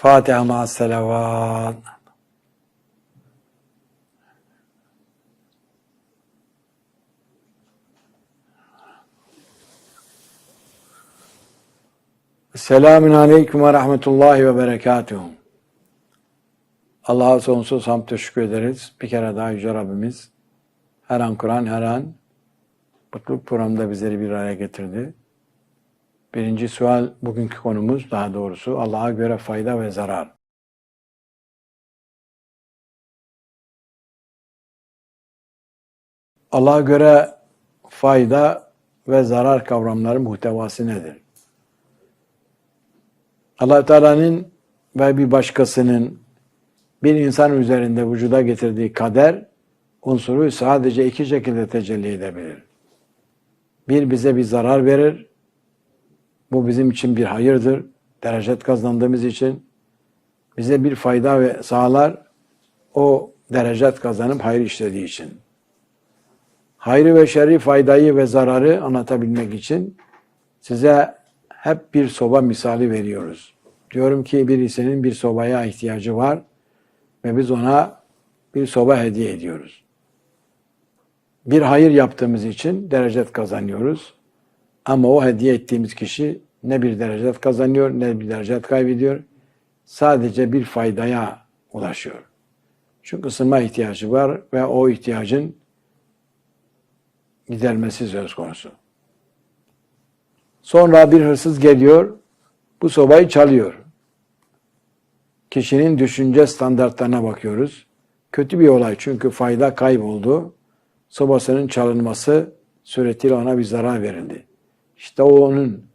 Fatiha ma selavat. Selamun Aleyküm ve Rahmetullahi ve Berekatuhu. Allah'a sonsuz hamd teşekkür ederiz. Bir kere daha Yüce Rabbimiz her an Kur'an, her an mutluluk programında bizleri bir araya getirdi. Birinci sual, bugünkü konumuz daha doğrusu Allah'a göre fayda ve zarar. Allah'a göre fayda ve zarar kavramları muhtevası nedir? allah Teala'nın ve bir başkasının bir insan üzerinde vücuda getirdiği kader unsuru sadece iki şekilde tecelli edebilir. Bir bize bir zarar verir. Bu bizim için bir hayırdır. Derecet kazandığımız için bize bir fayda ve sağlar. O derecet kazanıp hayır işlediği için. Hayrı ve şerri, faydayı ve zararı anlatabilmek için size hep bir soba misali veriyoruz. Diyorum ki birisinin bir sobaya ihtiyacı var ve biz ona bir soba hediye ediyoruz. Bir hayır yaptığımız için derecet kazanıyoruz. Ama o hediye ettiğimiz kişi ne bir derecet kazanıyor ne bir derecet kaybediyor. Sadece bir faydaya ulaşıyor. Çünkü ısınma ihtiyacı var ve o ihtiyacın gidermesi söz konusu. Sonra bir hırsız geliyor, bu sobayı çalıyor. Kişinin düşünce standartlarına bakıyoruz. Kötü bir olay çünkü fayda kayboldu. Sobasının çalınması suretiyle ona bir zarar verildi. İşte o onun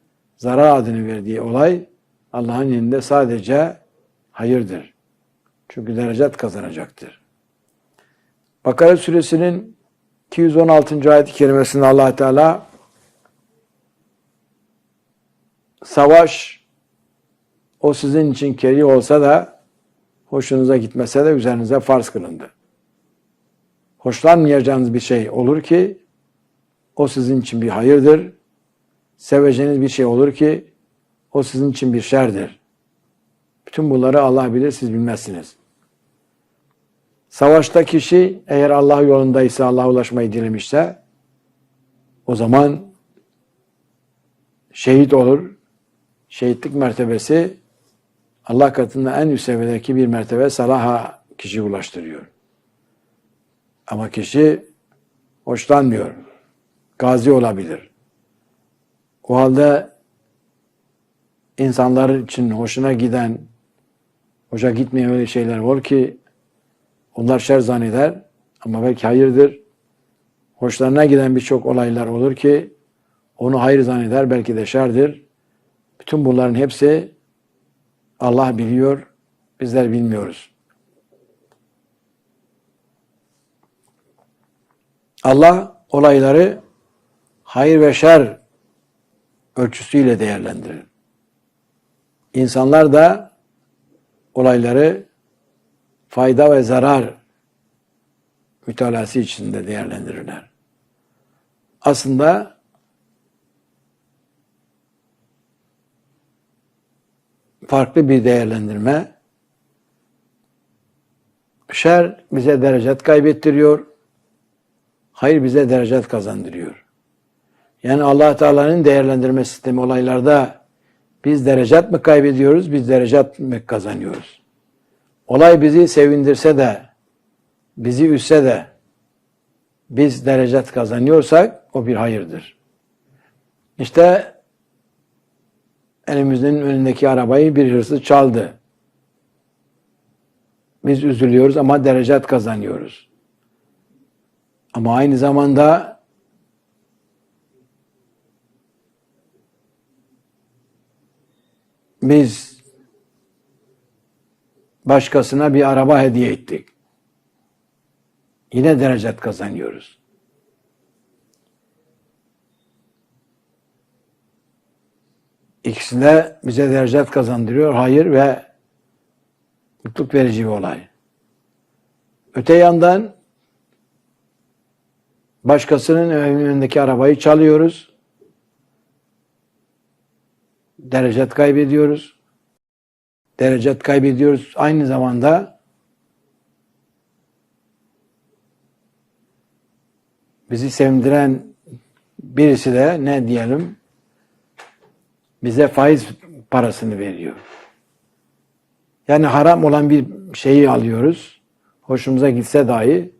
zarar adını verdiği olay Allah'ın yanında sadece hayırdır. Çünkü derecet kazanacaktır. Bakara suresinin 216. ayet-i kerimesinde allah Teala savaş o sizin için keri olsa da hoşunuza gitmese de üzerinize farz kılındı. Hoşlanmayacağınız bir şey olur ki o sizin için bir hayırdır. Seveceğiniz bir şey olur ki o sizin için bir şerdir. Bütün bunları Allah bilir, siz bilmezsiniz. Savaşta kişi eğer Allah yolundaysa, Allah'a ulaşmayı dilemişse o zaman şehit olur. Şehitlik mertebesi Allah katında en üst seviyedeki bir mertebe salaha kişi ulaştırıyor. Ama kişi hoşlanmıyor. Gazi olabilir. O halde insanlar için hoşuna giden, hoşa gitmeyen öyle şeyler var ki onlar şer zanneder ama belki hayırdır. Hoşlarına giden birçok olaylar olur ki onu hayır zanneder belki de şerdir. Bütün bunların hepsi Allah biliyor, bizler bilmiyoruz. Allah olayları hayır ve şer ölçüsüyle değerlendirir. İnsanlar da olayları fayda ve zarar mütalası içinde değerlendirirler. Aslında farklı bir değerlendirme. Şer bize derecet kaybettiriyor. Hayır bize derecet kazandırıyor. Yani allah Teala'nın değerlendirme sistemi olaylarda biz derecet mi kaybediyoruz, biz derecet mi kazanıyoruz? Olay bizi sevindirse de, bizi üsse de biz derecet kazanıyorsak o bir hayırdır. İşte elimizin önündeki arabayı bir hırsız çaldı. Biz üzülüyoruz ama derecet kazanıyoruz. Ama aynı zamanda biz başkasına bir araba hediye ettik. Yine derecet kazanıyoruz. İkisi de bize derecet kazandırıyor. Hayır ve mutluluk verici bir olay. Öte yandan başkasının önündeki arabayı çalıyoruz. Derecet kaybediyoruz. derecet kaybediyoruz. Aynı zamanda bizi sevindiren birisi de ne diyelim bize faiz parasını veriyor. Yani haram olan bir şeyi alıyoruz. Hoşumuza gitse dahi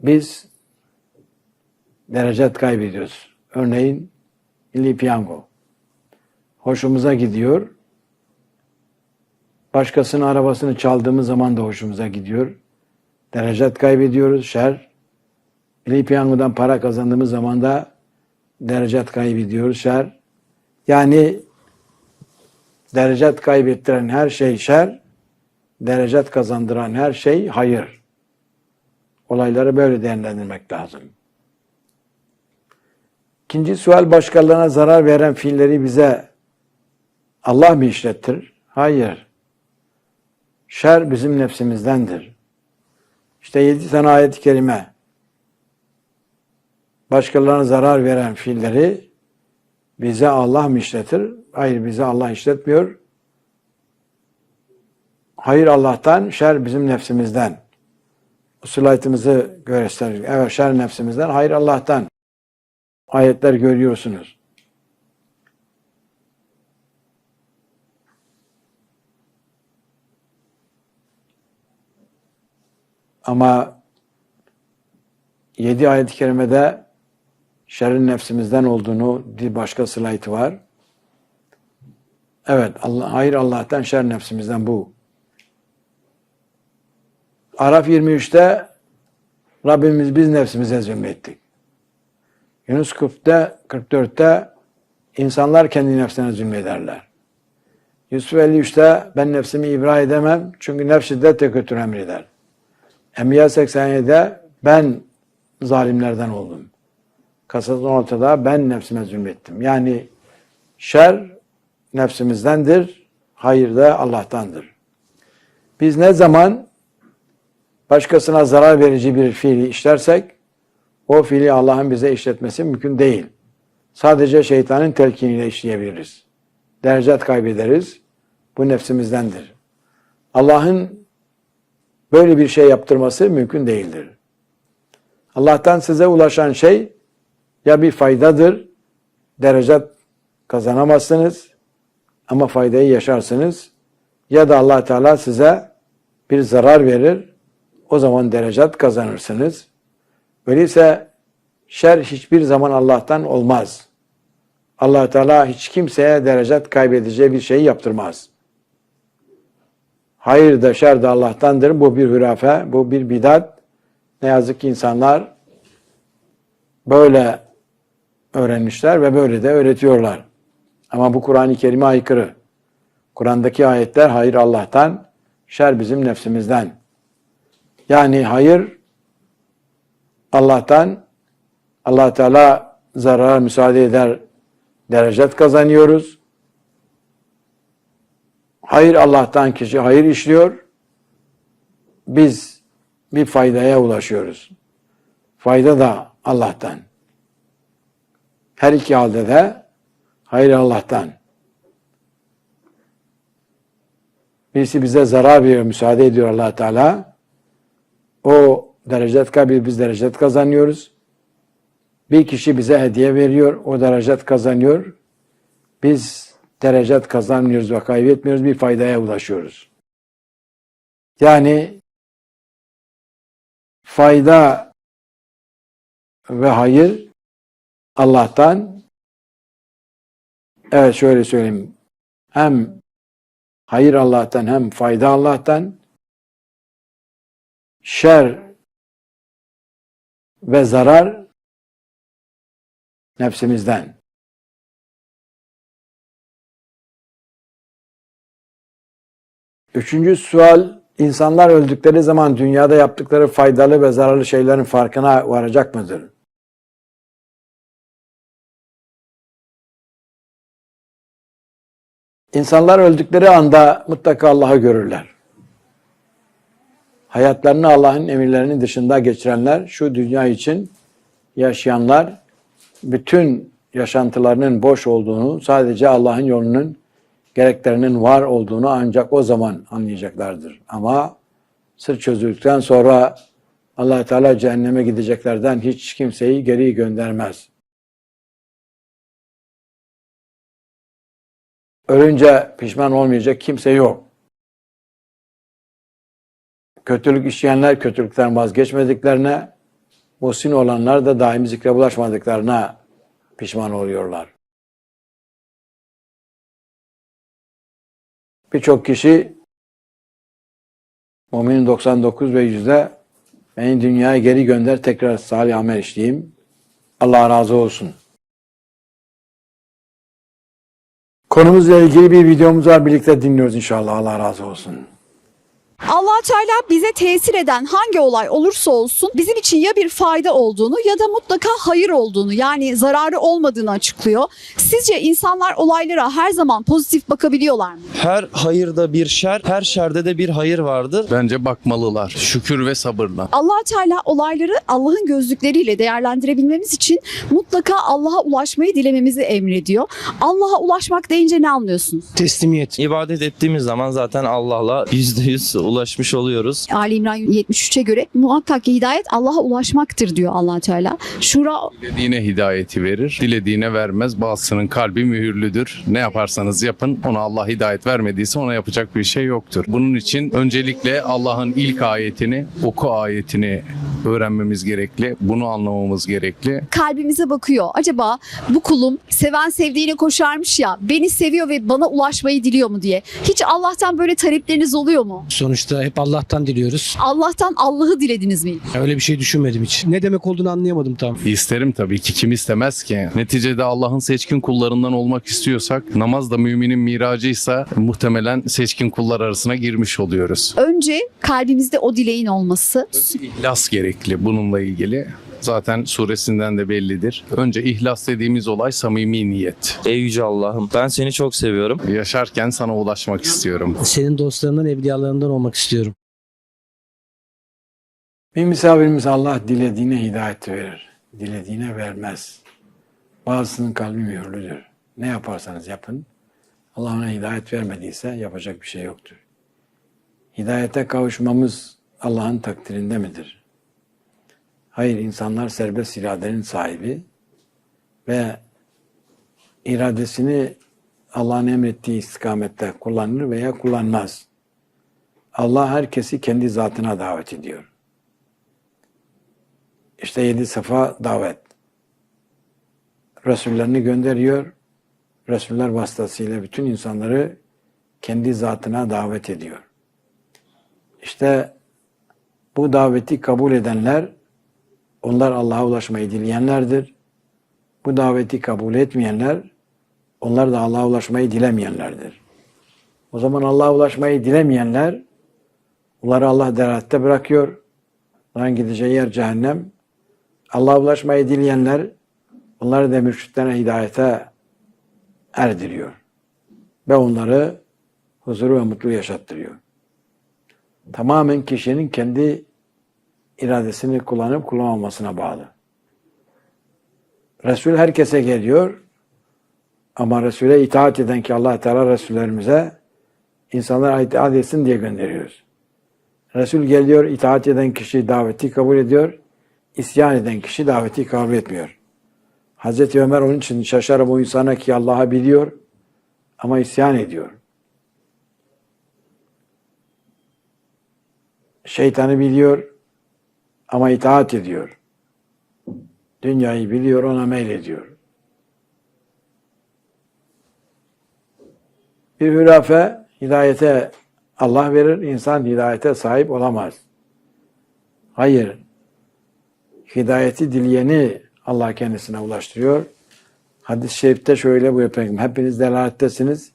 biz derecet kaybediyoruz. Örneğin milli piyango. Hoşumuza gidiyor. Başkasının arabasını çaldığımız zaman da hoşumuza gidiyor. Derecet kaybediyoruz. Şer. Milli piyangodan para kazandığımız zaman da derecet kaybediyoruz. Şer. Yani derecet kaybettiren her şey şer, derecet kazandıran her şey hayır. Olayları böyle değerlendirmek lazım. İkinci sual başkalarına zarar veren fiilleri bize Allah mı işlettir? Hayır. Şer bizim nefsimizdendir. İşte yedi tane ayet-i kerime başkalarına zarar veren fiilleri bize Allah mı işletir? Hayır bize Allah işletmiyor. Hayır Allah'tan, şer bizim nefsimizden. Usulayetimizi gösterir. Evet şer nefsimizden, hayır Allah'tan. Ayetler görüyorsunuz. Ama yedi ayet-i kerimede şerrin nefsimizden olduğunu bir başka slaytı var. Evet, Allah, hayır Allah'tan, şer nefsimizden bu. Araf 23'te Rabbimiz biz nefsimize zulmettik. Yunus 40'te, 44'te insanlar kendi nefsine zulmederler. Yusuf 53'te ben nefsimi ibra edemem çünkü nefs şiddetle kötü emreder. Enbiya 87'de ben zalimlerden oldum. Kasas 16'da ben nefsime zulmettim. Yani şer nefsimizdendir, hayır da Allah'tandır. Biz ne zaman başkasına zarar verici bir fiili işlersek, o fiili Allah'ın bize işletmesi mümkün değil. Sadece şeytanın telkiniyle işleyebiliriz. Derecet kaybederiz. Bu nefsimizdendir. Allah'ın böyle bir şey yaptırması mümkün değildir. Allah'tan size ulaşan şey ya bir faydadır, derecet kazanamazsınız ama faydayı yaşarsınız ya da allah Teala size bir zarar verir, o zaman derecet kazanırsınız. Öyleyse şer hiçbir zaman Allah'tan olmaz. allah Teala hiç kimseye derecet kaybedeceği bir şey yaptırmaz. Hayır da şer de Allah'tandır. Bu bir hürafe, bu bir bidat. Ne yazık ki insanlar böyle öğrenmişler ve böyle de öğretiyorlar. Ama bu Kur'an-ı Kerim'e aykırı. Kur'an'daki ayetler hayır Allah'tan, şer bizim nefsimizden. Yani hayır Allah'tan, allah Teala zarara müsaade eder, derecet kazanıyoruz. Hayır Allah'tan kişi hayır işliyor. Biz bir faydaya ulaşıyoruz. Fayda da Allah'tan. Her iki halde de hayır Allah'tan. Birisi bize zarar veriyor, müsaade ediyor allah Teala. O derecet kaybı biz derecet kazanıyoruz. Bir kişi bize hediye veriyor, o derecet kazanıyor. Biz derecet kazanmıyoruz ve kaybetmiyoruz, bir faydaya ulaşıyoruz. Yani fayda ve hayır Allah'tan evet şöyle söyleyeyim hem hayır Allah'tan hem fayda Allah'tan şer ve zarar nefsimizden. Üçüncü sual, insanlar öldükleri zaman dünyada yaptıkları faydalı ve zararlı şeylerin farkına varacak mıdır? İnsanlar öldükleri anda mutlaka Allah'ı görürler. Hayatlarını Allah'ın emirlerinin dışında geçirenler, şu dünya için yaşayanlar, bütün yaşantılarının boş olduğunu, sadece Allah'ın yolunun gereklerinin var olduğunu ancak o zaman anlayacaklardır. Ama sır çözüldükten sonra allah Teala cehenneme gideceklerden hiç kimseyi geri göndermez. Ölünce pişman olmayacak kimse yok. Kötülük işleyenler kötülükten vazgeçmediklerine, muhsin olanlar da daimi zikre bulaşmadıklarına pişman oluyorlar. Birçok kişi Müminin 99 ve yüzde beni dünyaya geri gönder tekrar salih amel işleyeyim. Allah razı olsun. Konumuzla ilgili bir videomuz var. Birlikte dinliyoruz inşallah. Allah razı olsun. Allah Teala bize tesir eden hangi olay olursa olsun bizim için ya bir fayda olduğunu ya da mutlaka hayır olduğunu yani zararı olmadığını açıklıyor. Sizce insanlar olaylara her zaman pozitif bakabiliyorlar mı? Her hayırda bir şer, her şerde de bir hayır vardır. Bence bakmalılar. Şükür ve sabırla. allah Teala olayları Allah'ın gözlükleriyle değerlendirebilmemiz için mutlaka Allah'a ulaşmayı dilememizi emrediyor. Allah'a ulaşmak deyince ne anlıyorsunuz? Teslimiyet. İbadet ettiğimiz zaman zaten Allah'la %100 ulaşmış oluyoruz. Ali İmran 73'e göre muhakkak ki hidayet Allah'a ulaşmaktır diyor allah Teala. Şura Dilediğine hidayeti verir, dilediğine vermez. Bazısının kalbi mühürlüdür. Ne yaparsanız yapın, ona Allah hidayet vermediyse ona yapacak bir şey yoktur. Bunun için öncelikle Allah'ın ilk ayetini, oku ayetini öğrenmemiz gerekli. Bunu anlamamız gerekli. kalbimize bakıyor. Acaba bu kulum seven sevdiğine koşarmış ya beni seviyor ve bana ulaşmayı diliyor mu diye. Hiç Allah'tan böyle talepleriniz oluyor mu? Sonuçta hep Allah'tan diliyoruz. Allah'tan Allah'ı dilediniz mi? Öyle bir şey düşünmedim hiç. Ne demek olduğunu anlayamadım tam. İsterim tabii ki kim istemez ki. Neticede Allah'ın seçkin kullarından olmak istiyorsak namaz da müminin miracıysa muhtemelen seçkin kullar arasına girmiş oluyoruz. Önce kalbimizde o dileğin olması. İhlas gerekli bununla ilgili. Zaten suresinden de bellidir. Önce ihlas dediğimiz olay samimi niyet. Ey Yüce Allah'ım ben seni çok seviyorum. Yaşarken sana ulaşmak istiyorum. Senin dostlarından, evliyalarından olmak istiyorum. Bir misafirimiz Allah dilediğine hidayet verir. Dilediğine vermez. Bazısının kalbi mühürlüdür. Ne yaparsanız yapın. Allah ona hidayet vermediyse yapacak bir şey yoktur. Hidayete kavuşmamız Allah'ın takdirinde midir? Hayır, insanlar serbest iradenin sahibi ve iradesini Allah'ın emrettiği istikamette kullanır veya kullanmaz. Allah herkesi kendi zatına davet ediyor. İşte yedi sefa davet. Resullerini gönderiyor. Resuller vasıtasıyla bütün insanları kendi zatına davet ediyor. İşte bu daveti kabul edenler, onlar Allah'a ulaşmayı dileyenlerdir. Bu daveti kabul etmeyenler, onlar da Allah'a ulaşmayı dilemeyenlerdir. O zaman Allah'a ulaşmayı dilemeyenler, onları Allah derhatte bırakıyor. Onların gideceği yer cehennem. Allah'a ulaşmayı dileyenler onları da mürşitlerine hidayete erdiriyor. Ve onları huzuru ve mutlu yaşattırıyor. Tamamen kişinin kendi iradesini kullanıp kullanmamasına bağlı. Resul herkese geliyor ama Resul'e itaat eden ki Allah Teala Resullerimize insanlar itaat etsin diye gönderiyoruz. Resul geliyor, itaat eden kişi daveti kabul ediyor. İsyan eden kişi daveti kabul etmiyor. Hazreti Ömer onun için şaşarım o insana ki Allah'a biliyor ama isyan ediyor. Şeytanı biliyor ama itaat ediyor. Dünyayı biliyor ona meylediyor. Bir hürafe hidayete Allah verir, insan hidayete sahip olamaz. Hayır, hidayeti dileyeni Allah kendisine ulaştırıyor. Hadis-i şerifte şöyle buyuruyor Peygamber. Hepiniz delalettesiniz.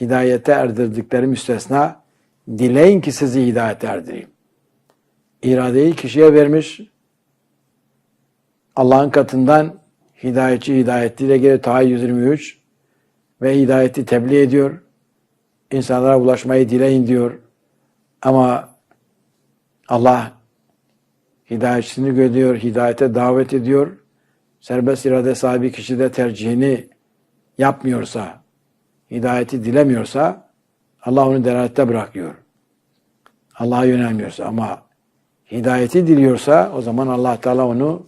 Hidayete erdirdikleri müstesna. Dileyin ki sizi hidayete erdireyim. İradeyi kişiye vermiş. Allah'ın katından hidayetçi hidayetliyle geliyor. Ta 123 ve hidayeti tebliğ ediyor. İnsanlara ulaşmayı dileyin diyor. Ama Allah hidayetçisini görüyor, hidayete davet ediyor. Serbest irade sahibi kişi de tercihini yapmıyorsa, hidayeti dilemiyorsa Allah onu delalette bırakıyor. Allah'a yönelmiyorsa ama hidayeti diliyorsa o zaman Allah Teala onu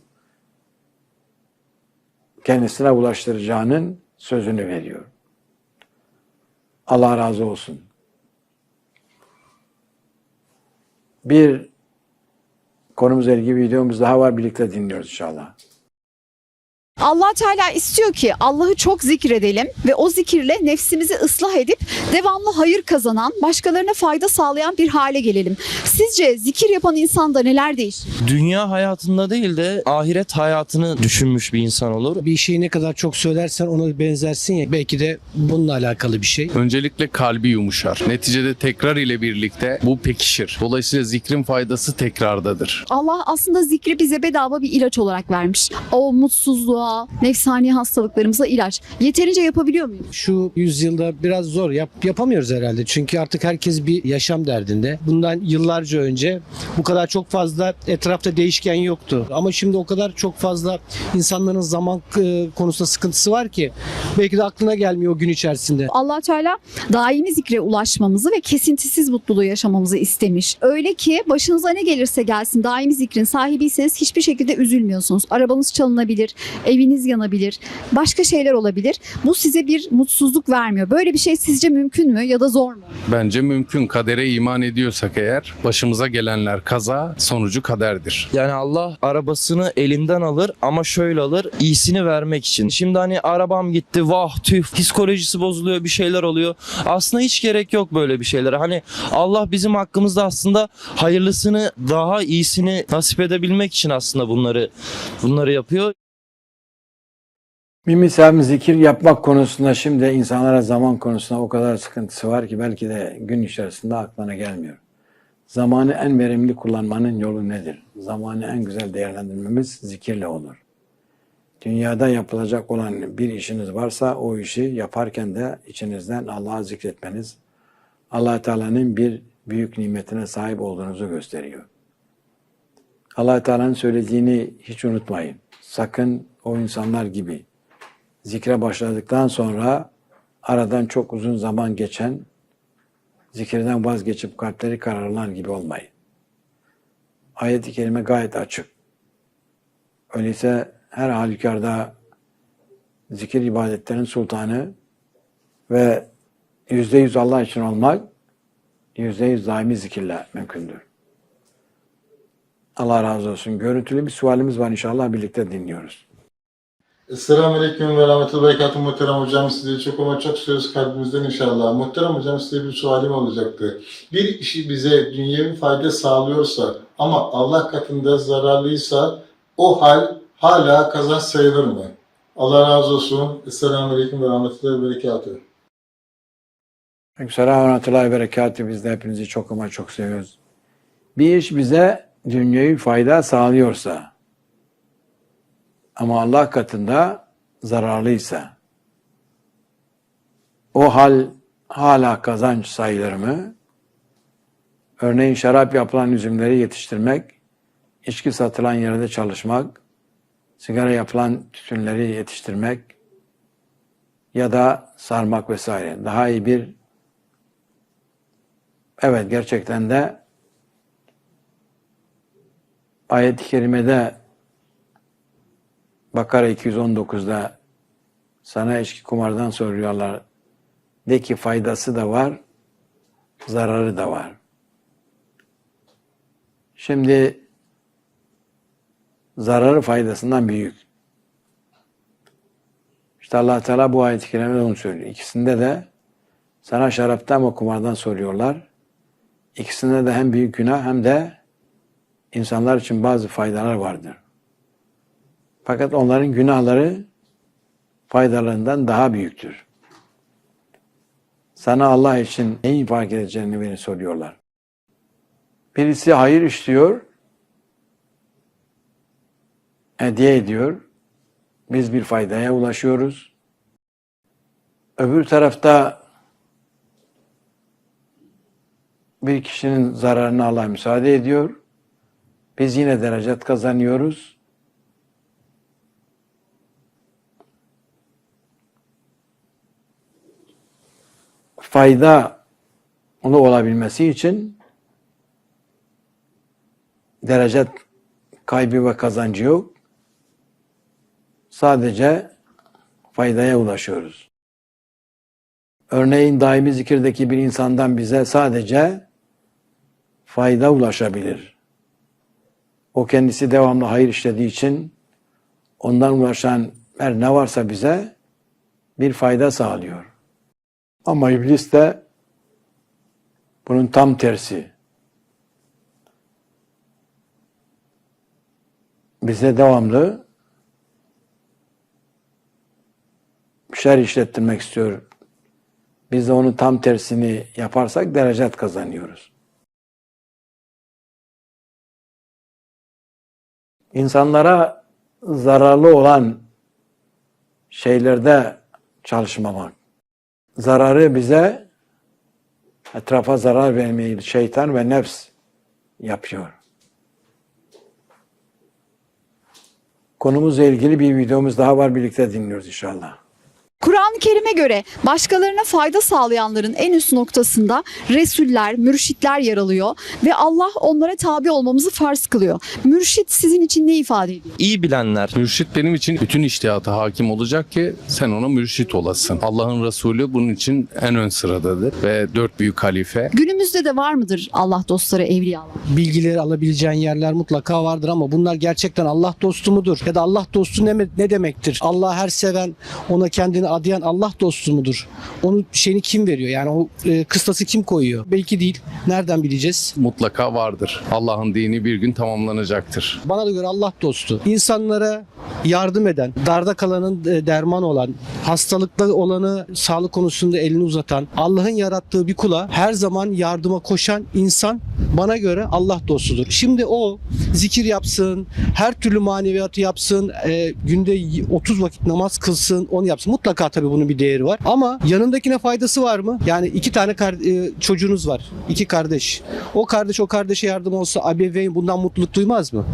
kendisine ulaştıracağının sözünü veriyor. Allah razı olsun. Bir konumuzla ilgili videomuz daha var. Birlikte dinliyoruz inşallah. Allah Teala istiyor ki Allah'ı çok zikredelim ve o zikirle nefsimizi ıslah edip devamlı hayır kazanan, başkalarına fayda sağlayan bir hale gelelim. Sizce zikir yapan insanda neler değişir? Dünya hayatında değil de ahiret hayatını düşünmüş bir insan olur. Bir şeyi ne kadar çok söylersen ona benzersin ya. Belki de bununla alakalı bir şey. Öncelikle kalbi yumuşar. Neticede tekrar ile birlikte bu pekişir. Dolayısıyla zikrin faydası tekrardadır. Allah aslında zikri bize bedava bir ilaç olarak vermiş. O mutsuzluğa, nefsani hastalıklarımıza ilaç. Yeterince yapabiliyor muyuz? Şu yüzyılda biraz zor. Yap, yapamıyoruz herhalde. Çünkü artık herkes bir yaşam derdinde. Bundan yıllarca önce bu kadar çok fazla etrafta değişken yoktu. Ama şimdi o kadar çok fazla insanların zaman e, konusunda sıkıntısı var ki belki de aklına gelmiyor o gün içerisinde. Allah Teala daimi zikre ulaşmamızı ve kesintisiz mutluluğu yaşamamızı istemiş. Öyle ki başınıza ne gelirse gelsin daimi zikrin sahibiyseniz hiçbir şekilde üzülmüyorsunuz. Arabanız çalınabilir, eviniz yanabilir, başka şeyler olabilir. Bu size bir mutsuzluk vermiyor. Böyle bir şey sizce mümkün mü ya da zor mu? Bence mümkün. Kadere iman ediyorsak eğer başımıza gelenler kaza sonucu kaderdir. Yani Allah arabasını elinden alır ama şöyle alır iyisini vermek için. Şimdi hani arabam gitti vah tüh psikolojisi bozuluyor bir şeyler oluyor. Aslında hiç gerek yok böyle bir şeylere. Hani Allah bizim hakkımızda aslında hayırlısını daha iyisini nasip edebilmek için aslında bunları bunları yapıyor. Bir misal zikir yapmak konusunda şimdi insanlara zaman konusunda o kadar sıkıntısı var ki belki de gün içerisinde aklına gelmiyor. Zamanı en verimli kullanmanın yolu nedir? Zamanı en güzel değerlendirmemiz zikirle olur. Dünyada yapılacak olan bir işiniz varsa o işi yaparken de içinizden Allah'ı zikretmeniz, allah Teala'nın bir büyük nimetine sahip olduğunuzu gösteriyor. allah Teala'nın söylediğini hiç unutmayın. Sakın o insanlar gibi zikre başladıktan sonra aradan çok uzun zaman geçen zikirden vazgeçip kalpleri kararlar gibi olmayın. Ayet-i kerime gayet açık. Öyleyse her halükarda zikir ibadetlerin sultanı ve yüzde yüz Allah için olmak yüzde yüz daimi zikirle mümkündür. Allah razı olsun. Görüntülü bir sualimiz var inşallah birlikte dinliyoruz. Esselamu Aleyküm ve Rahmetullahi Berekatuhu Muhterem Hocam. Size çok ama çok söz kalbimizden inşallah. Muhterem Hocam size bir sualim olacaktı. Bir işi bize dünyevi fayda sağlıyorsa ama Allah katında zararlıysa o hal hala kazanç sayılır mı? Allah razı olsun. Esselamu Aleyküm ve Rahmetullahi Berekatuhu. Selam ve rahmetullahi berekatuhu. Biz de hepinizi çok ama çok seviyoruz. Bir iş bize dünyevi fayda sağlıyorsa ama Allah katında zararlıysa o hal hala kazanç sayılır mı? Örneğin şarap yapılan üzümleri yetiştirmek, içki satılan yerde çalışmak, sigara yapılan tütünleri yetiştirmek ya da sarmak vesaire. Daha iyi bir Evet gerçekten de ayet-i kerimede Bakara 219'da sana içki kumardan soruyorlar. De ki faydası da var, zararı da var. Şimdi zararı faydasından büyük. İşte allah Teala bu ayet-i kerimede onu söylüyor. İkisinde de sana şaraptan ve kumardan soruyorlar. İkisinde de hem büyük günah hem de insanlar için bazı faydalar vardır. Fakat onların günahları faydalarından daha büyüktür. Sana Allah için neyi fark edeceğini beni soruyorlar. Birisi hayır işliyor, hediye ediyor. Biz bir faydaya ulaşıyoruz. Öbür tarafta bir kişinin zararını Allah müsaade ediyor. Biz yine derecet kazanıyoruz. Fayda onu olabilmesi için derece kaybı ve kazancı yok. Sadece faydaya ulaşıyoruz. Örneğin daimi zikirdeki bir insandan bize sadece fayda ulaşabilir. O kendisi devamlı hayır işlediği için ondan ulaşan her ne varsa bize bir fayda sağlıyor. Ama iblis de bunun tam tersi. Bize devamlı şer işlettirmek istiyor. Biz de onun tam tersini yaparsak derecet kazanıyoruz. İnsanlara zararlı olan şeylerde çalışmamak. Zararı bize etrafa zarar vermeyi şeytan ve nefs yapıyor. Konumuzla ilgili bir videomuz daha var birlikte dinliyoruz inşallah. Kur'an-ı Kerim'e göre başkalarına fayda sağlayanların en üst noktasında Resuller, mürşitler yer alıyor ve Allah onlara tabi olmamızı farz kılıyor. Mürşit sizin için ne ifade ediyor? İyi bilenler, Mürşit benim için bütün iştihata hakim olacak ki sen ona mürşit olasın. Allah'ın Resulü bunun için en ön sıradadır ve dört büyük halife. Günümüzde de var mıdır Allah dostları, evliyalar? bilgileri alabileceğin yerler mutlaka vardır ama bunlar gerçekten Allah dostu mudur? Ya da Allah dostu ne, ne demektir? Allah her seven, ona kendini adayan Allah dostu mudur? Onun şeyini kim veriyor? Yani o e, kıstası kim koyuyor? Belki değil. Nereden bileceğiz? Mutlaka vardır. Allah'ın dini bir gün tamamlanacaktır. Bana da göre Allah dostu. İnsanlara yardım eden, darda kalanın e, derman olan, hastalıklı olanı sağlık konusunda elini uzatan, Allah'ın yarattığı bir kula her zaman yardıma koşan insan bana göre Allah dostudur. Şimdi o zikir yapsın, her türlü maneviyatı yapsın, e, günde 30 vakit namaz kılsın, onu yapsın. Mutlaka tabii bunun bir değeri var. Ama yanındakine faydası var mı? Yani iki tane e, çocuğunuz var, iki kardeş. O kardeş o kardeşe yardım olsa ebeveyn bundan mutluluk duymaz mı?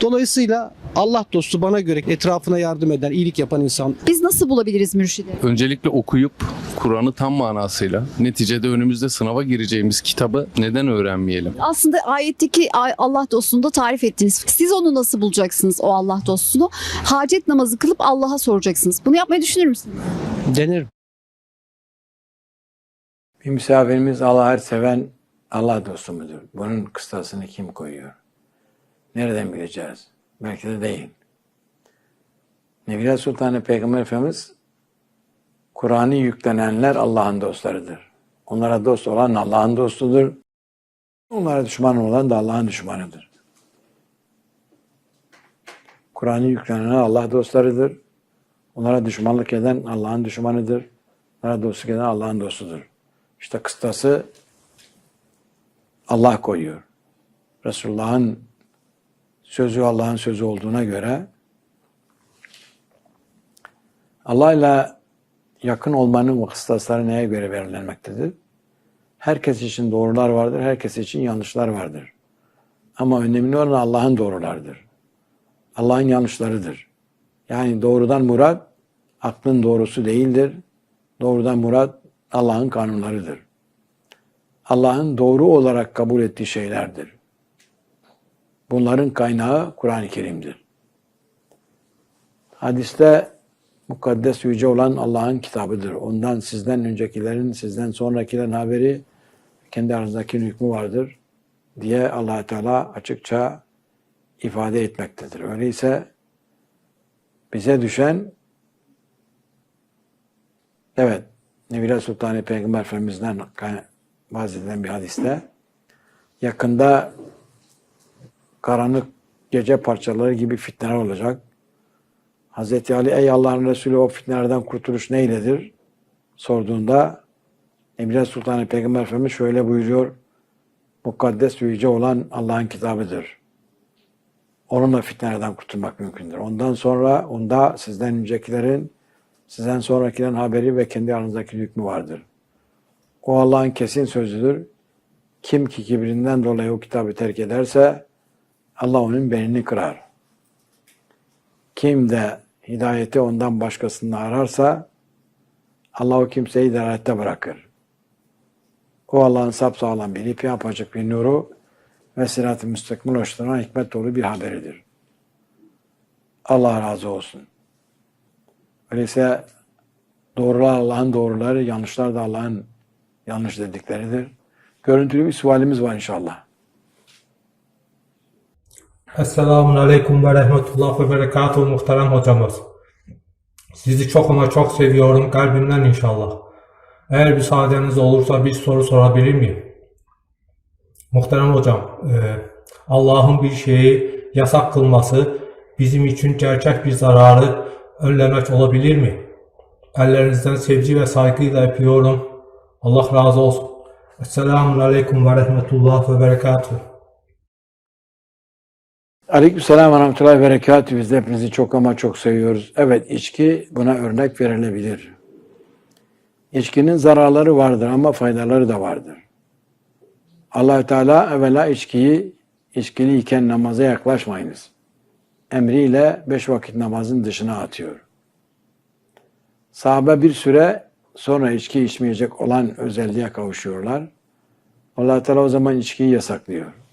Dolayısıyla Allah dostu bana göre etrafına yardım eden, iyilik yapan insan Biz nasıl bulabiliriz mürşidi? Öncelikle okuyup Kur'an'ı tam manasıyla neticede önümüzde sınava gireceğimiz kitabı neden öğrenmeyelim? Aslında ayetteki ay- Allah dostunu da tarif ettiniz. Siz onu nasıl bulacaksınız o Allah dostunu? Hacet namazı kılıp Allah'a soracaksınız. Bunu yapmayı düşünür müsünüz? denir. Bir misafirimiz Allah her seven Allah dostu mudur? Bunun kıstasını kim koyuyor? Nereden bileceğiz? Belki de değil. Nebiler Sultanı Peygamber Efendimiz Kur'an'ı yüklenenler Allah'ın dostlarıdır. Onlara dost olan Allah'ın dostudur. Onlara düşman olan da Allah'ın düşmanıdır. Kur'an'ı yüklenenler Allah dostlarıdır. Onlara düşmanlık eden Allah'ın düşmanıdır. Onlara dostluk eden Allah'ın dostudur. İşte kıstası Allah koyuyor. Resulullah'ın sözü Allah'ın sözü olduğuna göre Allah'la yakın olmanın kıstasları neye göre belirlenmektedir? Herkes için doğrular vardır, herkes için yanlışlar vardır. Ama önemli olan Allah'ın doğrularıdır. Allah'ın yanlışlarıdır. Yani doğrudan murat aklın doğrusu değildir. Doğrudan murat Allah'ın kanunlarıdır. Allah'ın doğru olarak kabul ettiği şeylerdir. Bunların kaynağı Kur'an-ı Kerim'dir. Hadiste mukaddes yüce olan Allah'ın kitabıdır. Ondan sizden öncekilerin, sizden sonrakilerin haberi kendi aranızdaki hükmü vardır diye allah Teala açıkça ifade etmektedir. Öyleyse bize düşen evet Nebiler Sultanı Peygamber Efendimiz'den bahsedilen bir hadiste yakında karanlık gece parçaları gibi fitneler olacak. Hazreti Ali ey Allah'ın Resulü o fitnelerden kurtuluş neyledir? Sorduğunda Nebiler Sultanı Peygamber Efendimiz şöyle buyuruyor. Mukaddes yüce olan Allah'ın kitabıdır. Onunla fitnelerden kurtulmak mümkündür. Ondan sonra onda sizden öncekilerin, sizden sonrakilerin haberi ve kendi aranızdaki hükmü vardır. O Allah'ın kesin sözüdür. Kim ki kibrinden dolayı o kitabı terk ederse Allah onun belini kırar. Kim de hidayeti ondan başkasını ararsa Allah o kimseyi dalalette bırakır. O Allah'ın sapsağlam bir yapacak bir nuru ve sirat-ı müstakil ulaştıran hikmet dolu bir haberidir. Allah razı olsun. Öyleyse doğrular Allah'ın doğruları, yanlışlar da Allah'ın yanlış dedikleridir. Görüntülü bir sualimiz var inşallah. Esselamun Aleyküm ve Rahmetullah ve Berekatuhu muhterem hocamız. Sizi çok ama çok seviyorum kalbimden inşallah. Eğer müsaadeniz olursa bir soru sorabilir miyim? Muhterem hocam, e, Allah'ın bir şeyi yasak kılması bizim için gerçek bir zararı önlemek olabilir mi? Ellerinizden sevgi ve saygıyla öpüyorum. Allah razı olsun. Esselamun Aleyküm ve Rahmetullah ve Berekatuhu. Aleykümselam ve rahmetullahi ve. Biz de hepinizi çok ama çok seviyoruz. Evet içki buna örnek verilebilir. İçkinin zararları vardır ama faydaları da vardır. allah Teala evvela içkiyi, içkili iken namaza yaklaşmayınız. Emriyle beş vakit namazın dışına atıyor. Sahabe bir süre sonra içki içmeyecek olan özelliğe kavuşuyorlar. allah Teala o zaman içkiyi yasaklıyor.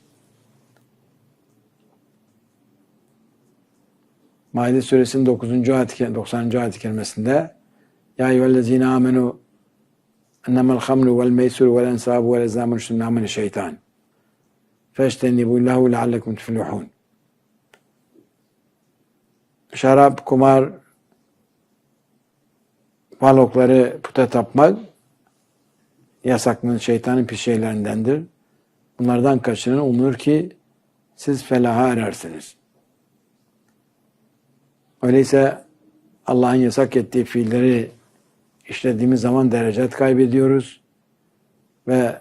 Maide suresinin 9. ayet 90. ayet kerimesinde Ya eyyühellezine amenu ennemel hamlu vel meysuru vel ensabu vel ezlamu rüştün amene şeytan feştenibu lahu leallekum tuflihun Şarap, kumar, balokları puta tapmak yasaklının şeytanın pis şeylerindendir. Bunlardan kaçının umulur ki siz felaha erersiniz. Öyleyse Allah'ın yasak ettiği fiilleri işlediğimiz zaman derecet kaybediyoruz. Ve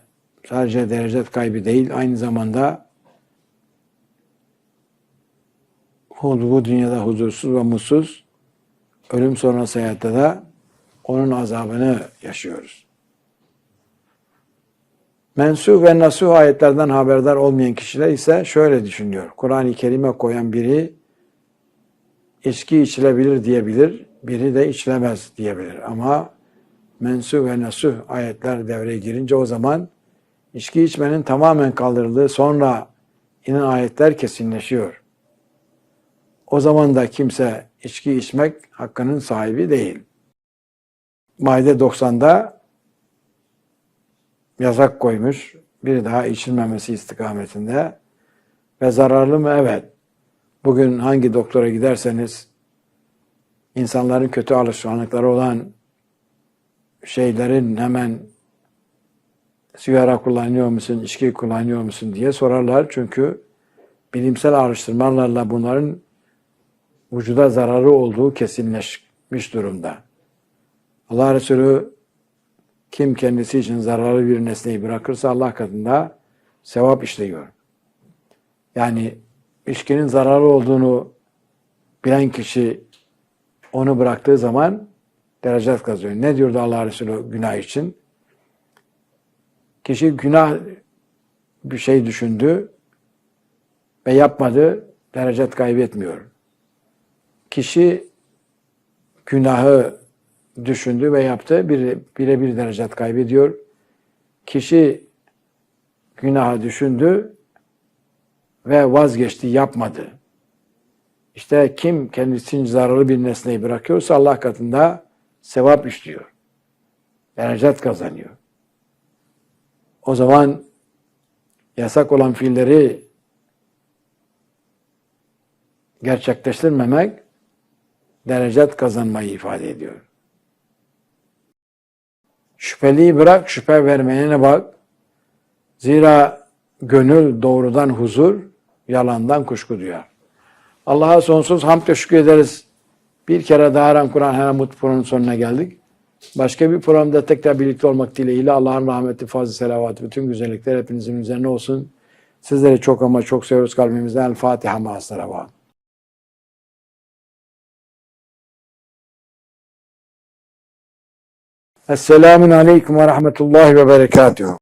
sadece derecet kaybı değil, aynı zamanda bu dünyada huzursuz ve mutsuz, ölüm sonrası hayatta da onun azabını yaşıyoruz. Mensuh ve nasuh ayetlerden haberdar olmayan kişiler ise şöyle düşünüyor. Kur'an-ı Kerim'e koyan biri içki içilebilir diyebilir, biri de içilemez diyebilir. Ama mensuh ve nasuh ayetler devreye girince o zaman içki içmenin tamamen kaldırıldığı sonra inen ayetler kesinleşiyor. O zaman da kimse içki içmek hakkının sahibi değil. Maide 90'da yasak koymuş. Bir daha içilmemesi istikametinde. Ve zararlı mı? Evet. Bugün hangi doktora giderseniz insanların kötü alışkanlıkları olan şeylerin hemen sigara kullanıyor musun, içki kullanıyor musun diye sorarlar. Çünkü bilimsel araştırmalarla bunların vücuda zararı olduğu kesinleşmiş durumda. Allah Resulü kim kendisi için zararlı bir nesneyi bırakırsa Allah katında sevap işliyor. Yani içkinin zararlı olduğunu bilen kişi onu bıraktığı zaman derecet kazanıyor. Ne diyordu Allah Resulü günah için? Kişi günah bir şey düşündü ve yapmadı, derecet kaybetmiyor. Kişi günahı düşündü ve yaptı, bire, birebir derecet kaybediyor. Kişi günahı düşündü ve vazgeçti, yapmadı. İşte kim kendisinin zararlı bir nesneyi bırakıyorsa Allah katında sevap işliyor. Derecet kazanıyor. O zaman yasak olan fiilleri gerçekleştirmemek derecet kazanmayı ifade ediyor. Şüpheliyi bırak, şüphe vermeyene bak. Zira gönül doğrudan huzur, yalandan kuşku duyar. Allah'a sonsuz hamd ve şükür ederiz. Bir kere daha Ram Kur'an Heramut programının sonuna geldik. Başka bir programda tekrar birlikte olmak dileğiyle Allah'ın rahmeti, fazla selavatı, bütün güzellikler hepinizin üzerine olsun. Sizleri çok ama çok seviyoruz kalbimizden. El Fatiha ma'as Esselamun Aleyküm ve Rahmetullahi ve Berekatuhu.